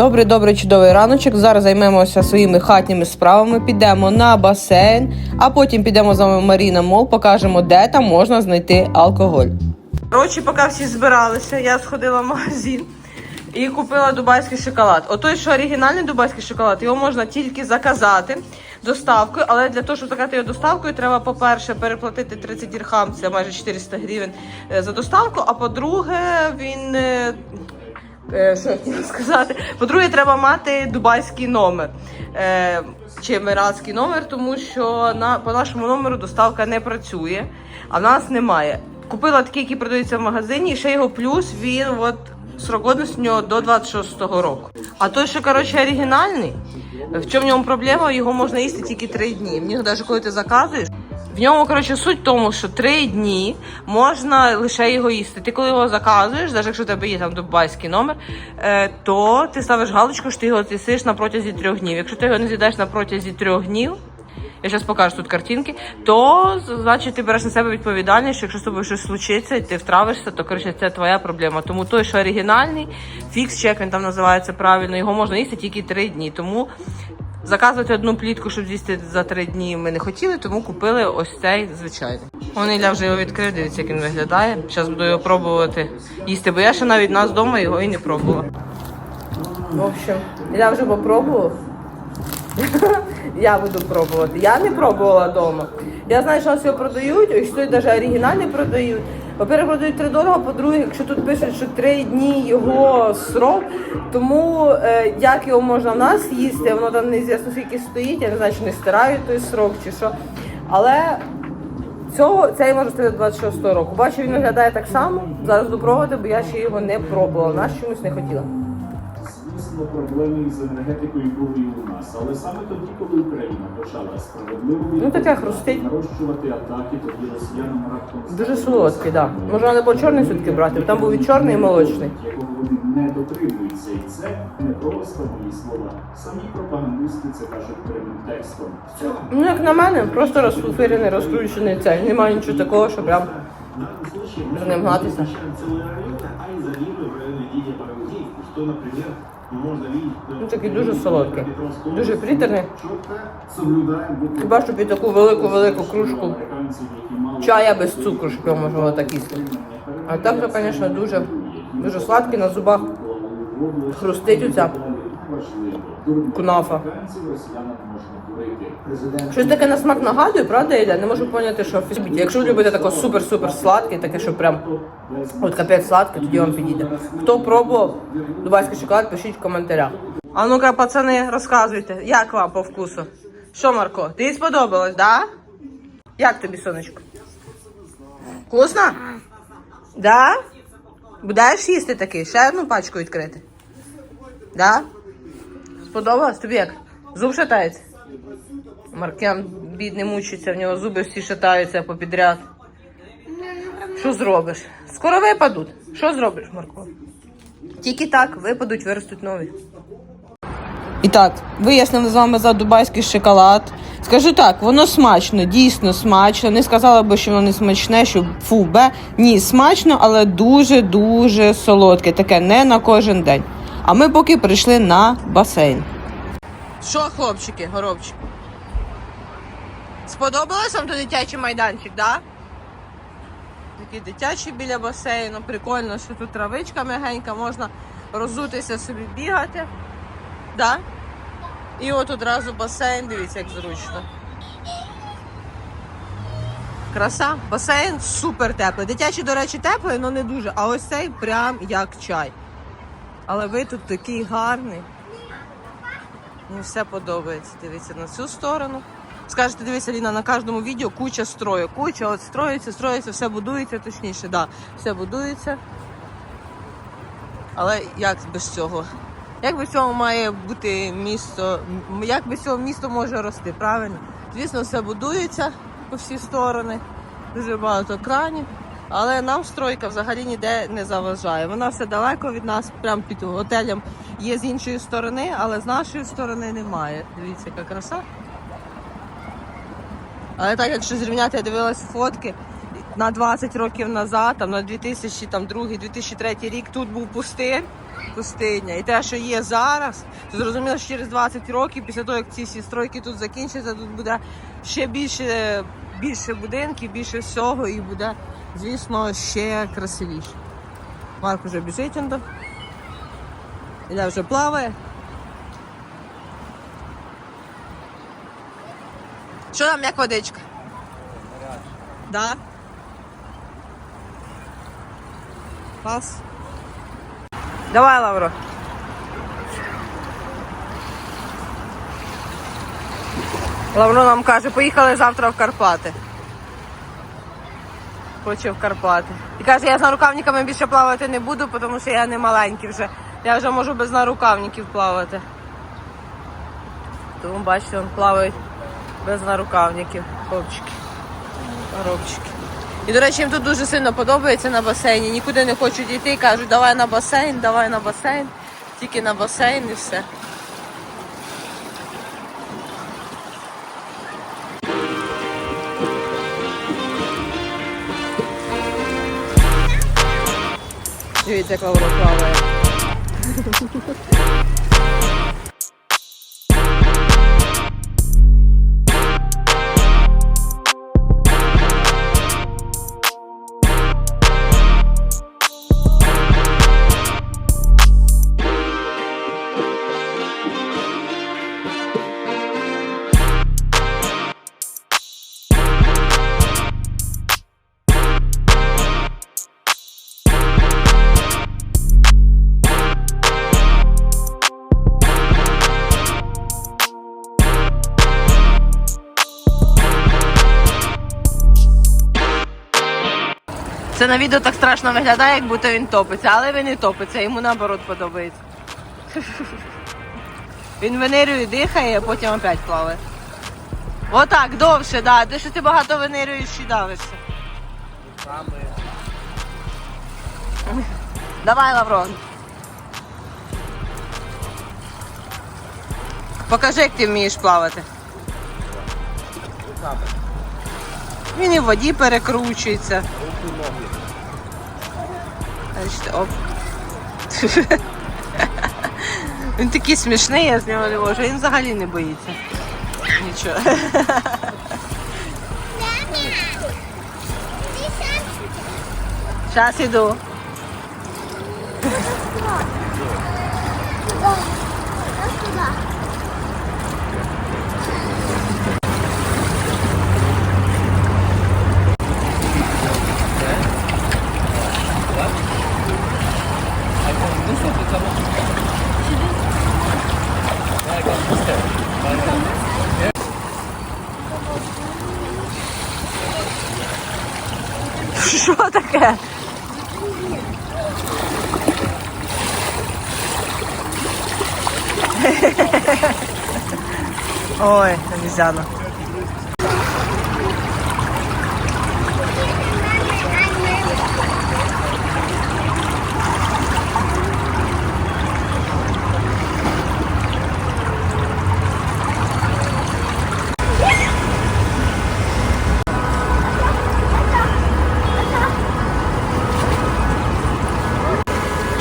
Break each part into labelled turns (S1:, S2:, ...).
S1: Добрий, добрий, чудовий раночок. Зараз займемося своїми хатніми справами. Підемо на басейн, а потім підемо з вами Маріна Мол, покажемо, де там можна знайти алкоголь. Коротше, поки всі збиралися, я сходила в магазин і купила дубайський шоколад. Отой, що оригінальний дубайський шоколад, його можна тільки заказати доставкою, але для того, щоб заказати його доставкою, треба, по-перше, переплатити 30 дірхам, це майже 400 гривень е, за доставку. А по-друге, він. Е, що хотіла сказати? По-друге, треба мати дубайський номер е, чи еміратський номер, тому що на, по нашому номеру доставка не працює, а в нас немає. Купила такі, які продаються в магазині, і ще його плюс він от срок годності у нього до 26-го року. А той, що коротше оригінальний, в чому в ньому проблема? Його можна їсти тільки 3 дні. В нього навіть коли ти заказуєш. В ньому, коротше, суть в тому, що три дні можна лише його їсти. Ти коли його заказуєш, навіть якщо у тебе є там дубайський номер, е, то ти ставиш галочку, що ти його з'їсиш на протязі трьох днів. Якщо ти його не з'їдаєш на протязі трьох днів, я зараз покажу тут картинки, то значить ти береш на себе відповідальність, що якщо з тобою щось случиться і ти втравишся, то коротше це твоя проблема. Тому той, що оригінальний, фікс чек він там називається правильно, його можна їсти тільки три дні. Тому Заказувати одну плітку, щоб з'їсти за три дні, ми не хотіли, тому купили ось цей звичайний. Вон Ілля вже його відкрив, дивіться, як він виглядає. Зараз буду його пробувати їсти, бо я ще навіть нас вдома його і не пробувала. В общем, Ілля вже попробував. Я буду пробувати. Я не пробувала вдома. Я знаю, що нас його продають, і що навіть оригінальний продають. По-перше, продають три дорого, по-друге, якщо тут пишуть, що три дні його срок, тому е, як його можна в нас їсти, воно там неізвісно скільки стоїть, я не знаю, чи не стирають той срок чи що. Але цього цей може стати 26 року. Бачу, він виглядає так само. Зараз допробувати, бо я ще його не пробувала. Нас чомусь не хотіла.
S2: Звісно, проблеми з енергетикою були і у нас, але саме тоді, коли Україна почала справедливо
S1: Ну, таке хрустить.
S2: нарощувати атаки, тоді росіянам раптом
S1: Дуже солодкий, так. Да. Може, треба було чорний все-таки брати, бо там був і чорний, і молочний.
S2: якого вони не дотримуються, і це не просто мої слова. Самі пропагандисти це кажуть прямим текстом.
S1: Ну, як на мене, просто розфуфирений, розкручений цей. Немає нічого такого, що прям з ним гнатися.
S3: целые районы, а изолируя в районе Дидя що, наприклад, можна можно.
S1: Ну, такий дуже солодкий, дуже
S2: букву
S1: Хіба що під таку велику-велику кружку чая без цукру, щоб його можна було так їсти. А так, то, звісно, дуже, дуже сладкий на зубах. Хрустить оця. Кунафа. Щось таке на смак нагадує, правда, Іля? Не можу поняти, що Фейсбуці. Якщо любите таке супер-супер сладке, таке, що прям от капець сладке, тоді вам підійде. Хто пробував дубайський шоколад, пишіть в коментарях. А ну-ка, пацани, розказуйте, як вам по вкусу? Що, Марко, тобі сподобалось, да? Як тобі, сонечко? Вкусно? Да? Будеш їсти такий? Ще одну пачку відкрити? Да? Сподобалось? Тобі як? Зуб шатається? Маркян бідний мучиться, в нього зуби всі шатаються попідряд. Що зробиш? Скоро випадуть. Що зробиш, Марко? Тільки так випадуть, виростуть нові. І так, вияснили з вами за дубайський шоколад. Скажу так, воно смачно, дійсно смачно. Не сказала би, що воно не смачне, що фу, бе. Ні, смачно, але дуже-дуже солодке. Таке не на кожен день. А ми поки прийшли на басейн. Що, хлопчики, горобчики? Сподобалось вам тут дитячий майданчик, да? Такий дитячий біля басейну, прикольно, що тут травичка м'ягенька, можна розутися собі бігати. Да? І от одразу басейн, дивіться, як зручно. Краса. Басейн супер теплий. Дитячий, до речі, теплий, але не дуже. А ось цей прям як чай. Але ви тут такий гарний. Мені все подобається. Дивіться на цю сторону. Скажете, дивіться, Ліна, на кожному відео куча строю. Куча, от строїться, строїться, все будується, точніше, да, все будується. Але як без цього? Як без цього має бути місто? Як без цього місто може рости, правильно? Звісно, все будується по всі сторони, дуже багато кранів. Але нам стройка взагалі ніде не заважає. Вона все далеко від нас, прямо під готелем є з іншої сторони, але з нашої сторони немає. Дивіться, яка краса. Але так, якщо зрівняти, я дивилась фотки, на 20 років назад, там на 2002-2003 рік тут був пустир, пустиня. І те, що є зараз, то зрозуміло, що через 20 років, після того, як ці всі стройки тут закінчаться, тут буде ще більше, більше будинків, більше всього, і буде, звісно, ще красивіше. Марк вже біжить до. Вже плаває. Що там, як водичка? Да? Клас. Давай, Лавро. Лавро нам каже, поїхали завтра в Карпати. Хоче в Карпати. І каже, я з нарукавниками більше плавати не буду, тому що я не маленький вже. Я вже можу без нарукавників плавати. Тому бачите, він плавають без нарукавників. Хлопчики. Коробчики. І, до речі, їм тут дуже сильно подобається на басейні. Нікуди не хочуть йти. Кажуть, давай на басейн, давай на басейн. Тільки на басейн і все. Дивіться, як Лавро Це на відео так страшно виглядає, як будто він топиться, але він не топиться, йому наоборот подобається. Він венерює, дихає, а потім опять плаває. Отак, довше, да. Ти що ти багато венерюєш і давишся. Давай, Лаврон. Покажи, як ти вмієш плавати. Він і в воді перекручується. Бачите, оп. Він такий смішний, я з нього не можу. Він взагалі не боїться. Нічого. Зараз іду. Що таке? Ой, обезьяна.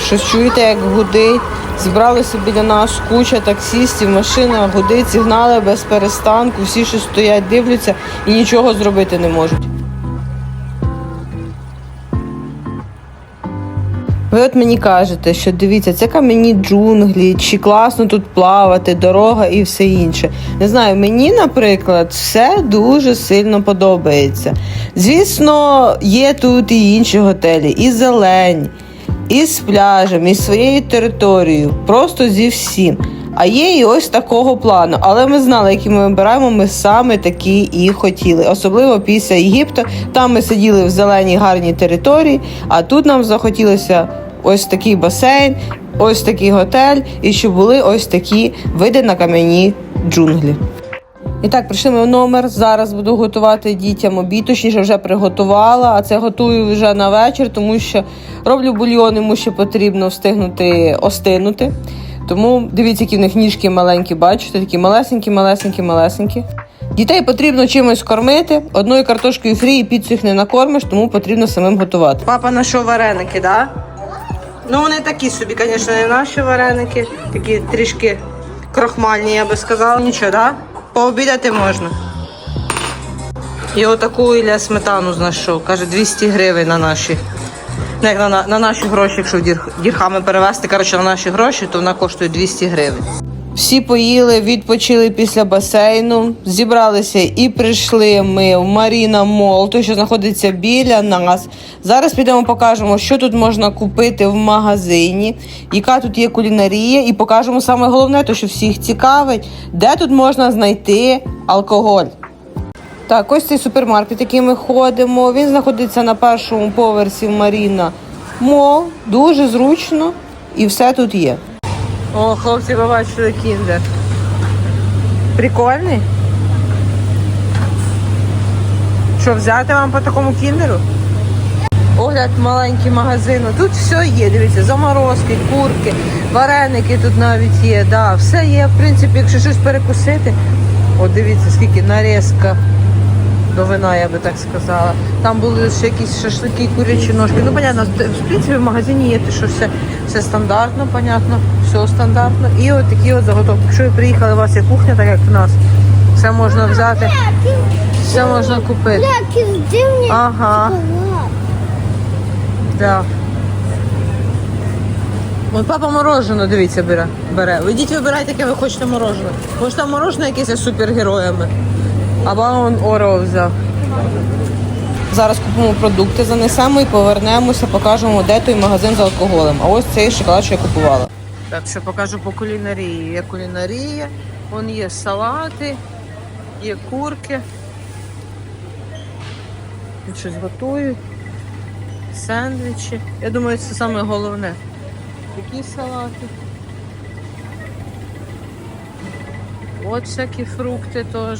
S1: Щось чуєте, як гудить. Зібралися біля нас куча таксістів, машина гудить, сигнали без перестанку, всі що стоять, дивляться і нічого зробити не можуть. Ви от мені кажете, що дивіться, це кам'яні джунглі, чи класно тут плавати, дорога і все інше. Не знаю, мені, наприклад, все дуже сильно подобається. Звісно, є тут і інші готелі, і зелень, і з пляжем, і своєю територією, просто зі всім. А є і ось такого плану. Але ми знали, які ми вибираємо, ми саме такі і хотіли. Особливо після Єгипту. Там ми сиділи в зеленій гарній території, а тут нам захотілося ось такий басейн, ось такий готель, і щоб були ось такі види на кам'яні джунглі. І так, прийшли ми в номер. Зараз буду готувати дітям обід. Точніше, вже приготувала, а це готую вже на вечір, тому що роблю бульйон, йому ще потрібно встигнути остинути. Тому дивіться, які в них ніжки маленькі, бачите, такі малесенькі, малесенькі, малесенькі. Дітей потрібно чимось кормити. Одною картошкою фрі і піцу їх не накормиш, тому потрібно самим готувати. Папа знайшов вареники, да? Ну вони такі собі, звісно, не наші вареники. Такі трішки крохмальні, я би сказала. Нічого, да? Пообідати можна. І отаку Ілля сметану знайшов. Каже, 200 гривень на наші. Не, на, на, на наші гроші, якщо дірхами перевести, коротше, на наші гроші, то вона коштує 200 гривень. Всі поїли, відпочили після басейну, зібралися і прийшли ми в Маріна Мол, той, що знаходиться біля нас. Зараз підемо покажемо, що тут можна купити в магазині, яка тут є кулінарія, і покажемо саме головне, то що всіх цікавить, де тут можна знайти алкоголь. Так, ось цей супермаркет, який ми ходимо. Він знаходиться на першому поверсі в Маріна Мол. Дуже зручно і все тут є. О, хлопці, побачили кіндер. Прикольний. Що, взяти вам по такому кіндеру? Огляд маленький магазину. Тут все є. Дивіться, заморозки, курки, вареники тут навіть є. Да, все є. В принципі, якщо щось перекусити. От дивіться, скільки нарізка до вина, я би так сказала. Там були ще якісь шашлики, курячі ножки. Ну, понятно, в принципі, в магазині є те, що все, все стандартно, понятно, все стандартно. І от такі от заготовки. Якщо ви приїхали, у вас є кухня, так як в нас, все можна взяти, все можна купити. Ага. Да. От папа мороженое, дивіться, бере. бере. Ви вибирайте, яке ви хочете мороженое. Може там мороженое якесь з супергероями. Або он Орео взяв. Зараз купимо продукти, занесемо і повернемося, покажемо, де той магазин з алкоголем. А ось цей шоколад, що я купувала. Так, що покажу по кулінарії. Є кулінарія, вон є салати, є курки. Щось готують сендвічі. Я думаю, це саме головне. Такі салати. От всякі фрукти теж.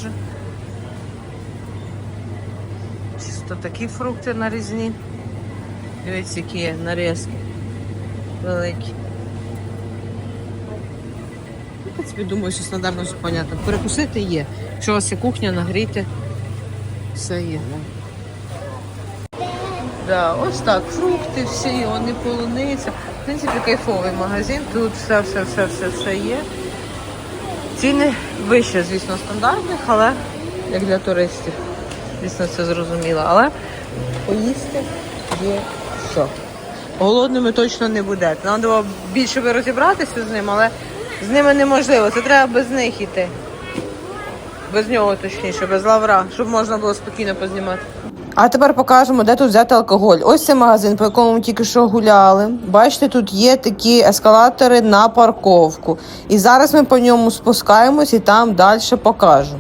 S1: Чисто такі фрукти нарізні. Дивіться, які є нарізки. Великі. Ну, В принципі, думаю, що стандартно все понятно. Перекусити є. Якщо у вас є кухня, нагріти, все є. Да, ось так, фрукти всі, вони полуниця. В принципі, кайфовий магазин. Тут все, все, все, все, все є. Ціни вище, звісно, стандартних, але як для туристів. Звісно, це зрозуміло. Але поїсти є що. Голодними точно не будете. Нам треба більше би розібратися з ним, але з ними неможливо. Це треба без них йти. Без нього точніше, без лавра, щоб можна було спокійно познімати. А тепер покажемо, де тут взяти алкоголь. Ось цей магазин, по якому ми тільки що гуляли. Бачите, тут є такі ескалатори на парковку. І зараз ми по ньому спускаємось і там далі покажу.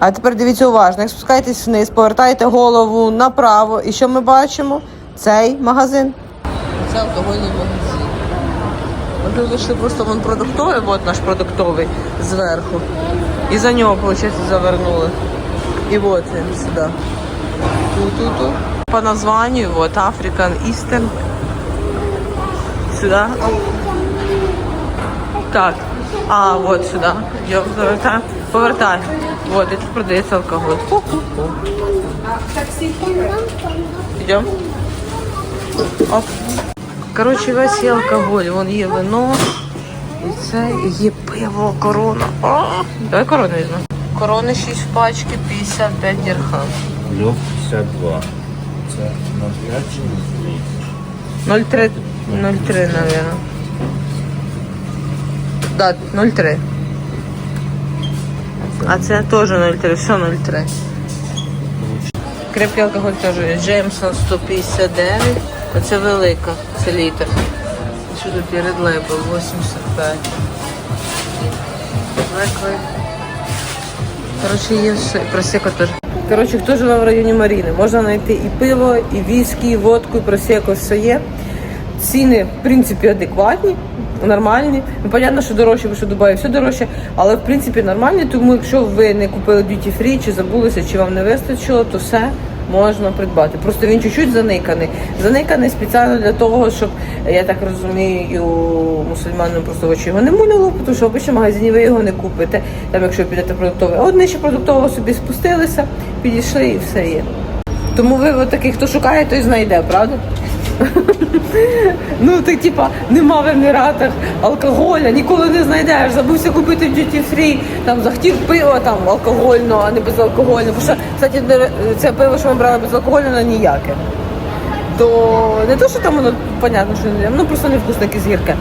S1: А тепер дивіться уважно, як спускаєтесь вниз, повертаєте голову направо. І що ми бачимо? Цей магазин. Це алкогольний магазин. Ми вийшли просто вон продуктовий, от наш продуктовий зверху. І за нього, виходить, завернули. І от він сюди. Ту-ту-ту. По названию, вот, African Eastern. Сюда. Так. А, вот сюда. Идем, повертаем. Повертай. Вот, и тут продается алкоголь. Идем. Оп. Короче, весь є алкоголь. Вон є вино. І це є пиво, корона. О, давай корону візьмемо. Корони 6 в пачки, 55 дірхам.
S4: Льов 52. Це 0,5 чи 0,3?
S1: 0,3, 0,3, наверное. Да, 0,3. А це теж 0,3, все 0,3. Крепкий алкоголь теж. Джеймсон 159. Оце велика, це літр. Тут є Red 85. Black Коротше, є все. Просека теж. Коротше, хто живе в районі Маріни, можна знайти і пиво, і віскі, і водку, і просеко, все є. Ціни, в принципі, адекватні, нормальні. Ну, понятно, що дорожче, бо що Дубаї все дорожче, але в принципі нормальні. Тому якщо ви не купили duty free, чи забулися, чи вам не вистачило, то все можна придбати. Просто він чуть-чуть заниканий. Заниканий спеціально для того, щоб я так розумію, мусульманам просто очі його не муляло, тому що в обичному магазині ви його не купите. Там, якщо підете продуктовий. А от нижче продуктового собі спустилися, підійшли і все є. Тому ви от такий, хто шукає, той знайде, правда? Ну, ти типа нема в Еміратах алкоголя, ніколи не знайдеш. Забувся купити в duty free, там захотів пива там алкогольного, а не безалкогольного. Бо що, кстати, це пиво, що ми брали безалкогольне, ніяке. То не то, що там воно понятно, що не ну просто невкусне якесь гірке.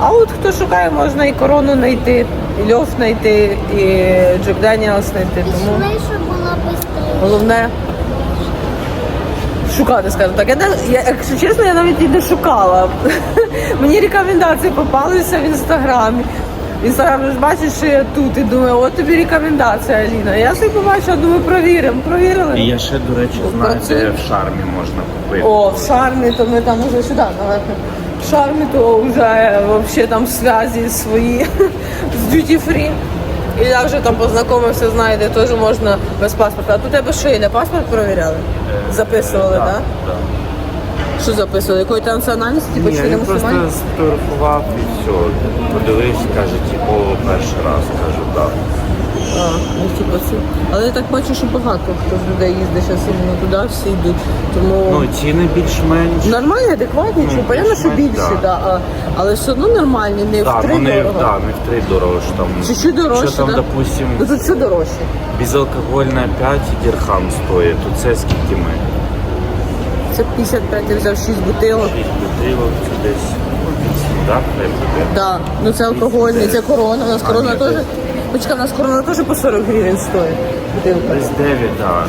S1: А от хто шукає, можна і корону знайти, і льов знайти, і Джек Даніелс знайти. Тому головне шукати, скажімо так. Я, я, якщо чесно, я навіть і не шукала. Мені рекомендації попалися в інстаграмі. В інстаграмі ж бачиш, що я тут і думаю, от тобі рекомендація, Аліна. Я собі побачила, думаю, провіримо. Провірили.
S4: І я ще, до речі, знаю, де в шармі можна купити.
S1: О, в шармі, то ми там уже сюди, наверное. В шармі, то вже вообще там связі свої з duty free. І я вже там познайомився, знайде, теж можна без паспорта. А тут тебе що є, паспорт перевіряли? Записували, так?
S4: Так,
S1: Да? Що записували? Якої ти національності? Типу,
S4: Ні,
S1: чи не
S4: він просто
S1: мусульманин?
S4: сфотографував і все. Подивився, каже, типу, перший раз. Кажу, так.
S1: А, ну, типу, це. Але я так бачу, що багато хто з людей їздить зараз іменно туди, всі йдуть. Тому
S4: Ну, ціни більш-менш.
S1: нормальні, адекватні,
S4: Ну,
S1: чи понятно, що
S4: більш-менш,
S1: більше,
S4: да.
S1: да. а, але все одно нормальні, не в
S4: Так,
S1: три
S4: ну не,
S1: дорого.
S4: да, не в три дорого, що там.
S1: Чуть-чуть дорожче,
S4: Що там,
S1: да?
S4: допустим,
S1: Ну тут все дорожче.
S4: безалкогольне 5 дірхам стоїть, то це скільки ми?
S1: Це 55, я взяв 6 бутилок.
S4: 6 бутилок, це десь ну, 8, так? Хай буде.
S1: Да. Ну це алкогольний, це корона. У нас корона теж. Почекай, у нас корона теж по 40 гривень стоїть. Бутилка.
S4: Десь 9, так.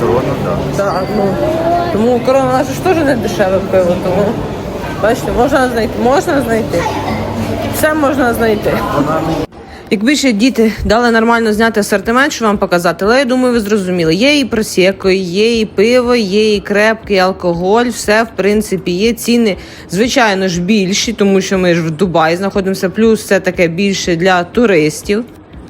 S4: Корона, так.
S1: Так, ну. Тому корона наша ж теж не дешеве пиво, тому бачите, можна знайти, можна знайти. Все можна знайти. Якби ще діти дали нормально зняти асортимент, що вам показати, але я думаю, ви зрозуміли. Є і просеко, є і пиво, є і крепкий алкоголь, все в принципі є. Ціни, звичайно ж, більші, тому що ми ж в Дубаї знаходимося, плюс це таке більше для туристів.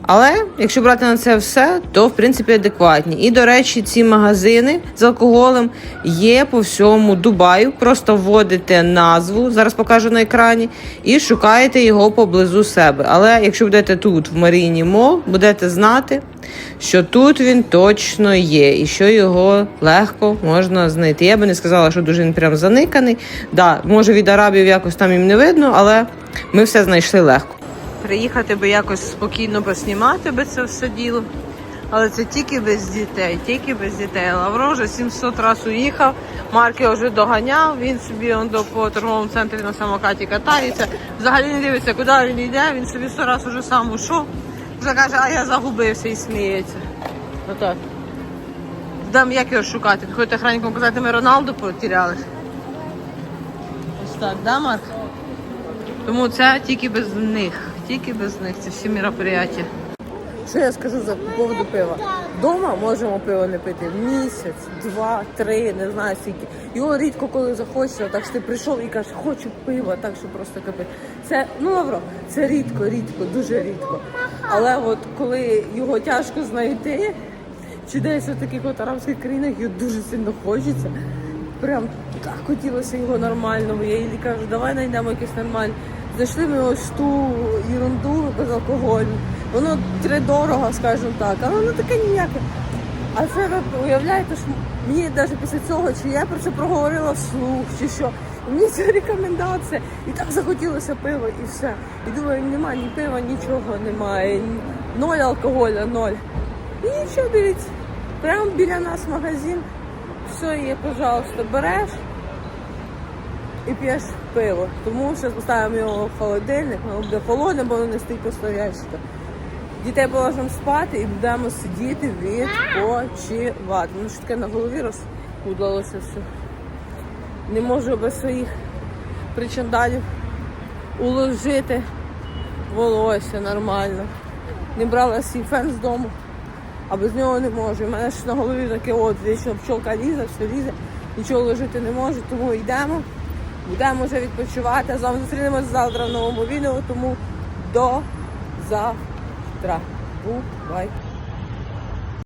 S1: Але якщо брати на це все, то в принципі адекватні. І до речі, ці магазини з алкоголем є по всьому Дубаю. Просто вводите назву, зараз покажу на екрані, і шукаєте його поблизу себе. Але якщо будете тут, в Маріні Мол, будете знати, що тут він точно є, і що його легко можна знайти. Я би не сказала, що дуже він прям заниканий. Да, може від арабів якось там їм не видно, але ми все знайшли легко. Приїхати би якось спокійно поснімати би це все діло. Але це тільки без дітей, тільки без дітей. Лавро вже 700 разів уїхав, Марки вже доганяв, він собі он до по торговому центрі на самокаті катається. Взагалі не дивиться, куди він йде, він собі 100 разів уже сам ушов. Вже каже, а я загубився і сміється. Отак. Дам як його шукати. Ходите охранником казати, ми Роналду потеряли. Ось так, да, Марк? Тому це тільки без них. Тільки без них. Це всі мероприятия. Що я скажу за поводу пива? Дома можемо пиво не пити місяць, два, три, не знаю скільки. Його рідко коли захочеться, так що ти прийшов і кажеш, хочу пива, так що просто кипить. Це ну лавро, це рідко, рідко, дуже рідко. Але от коли його тяжко знайти, чи десь у таких от арабських країнах його дуже сильно хочеться. Прям так хотілося його нормального. Я їй кажу, давай знайдемо якесь нормальне. Знайшли ми ось ту ерунду безалкогольну. Воно три дорого, скажімо так, але воно таке ніяке. А це ви уявляєте, що мені навіть після цього, чи я про це проговорила вслух, чи що. Мені це рекомендація. І так захотілося пива і все. І думаю, немає ні пива, нічого немає. Ноль алкоголя, ноль. І нічого, дивіться. Прямо біля нас магазин. Все є, пожалуйста, береш і п'єш пиво. Тому зараз поставимо його в холодильник, воно буде холодне, бо воно не стоїть просто. Дітей положимо спати і будемо сидіти відпочивати. Ну що таке на голові розкудалося все. Не можу без своїх причандалів уложити волосся нормально. Не брала свій фен з дому, а без нього не можу. У мене ж на голові таке от вічно пчолка лізе, все лізе, нічого ложити не можу, тому йдемо. Будемо вже відпочивати. З вами зустрінемося завтра в новому відео, тому до завтра. Бувай.